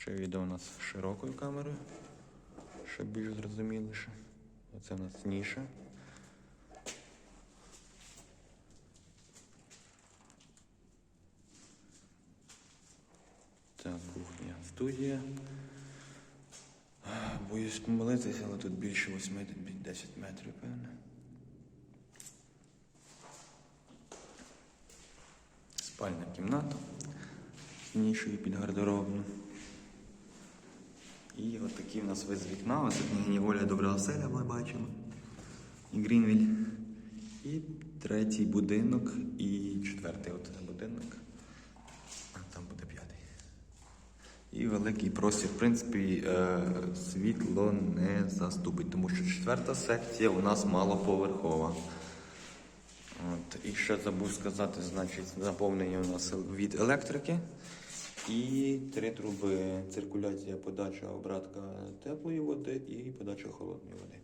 Ще відео у нас широкою камерою, щоб більш зрозуміліше. Оце у нас ніша. Так, кухня, студія. Боюсь помилитися, але тут більше 8 10 метрів, певне. Спальна кімната з нішою під гардеробну. От такий в нас вид з вікна. Ось тут Оля Добра оселя ми бачимо. І Грінвіль. І третій будинок, і четвертий от будинок. А там буде п'ятий. І великий простір, в принципі, е, світло не заступить, тому що четверта секція у нас малоповерхова. От. І ще забув сказати, значить, заповнення у нас від електрики. І три труби. Циркуляція, подача, обратка теплої води і подача холодної води.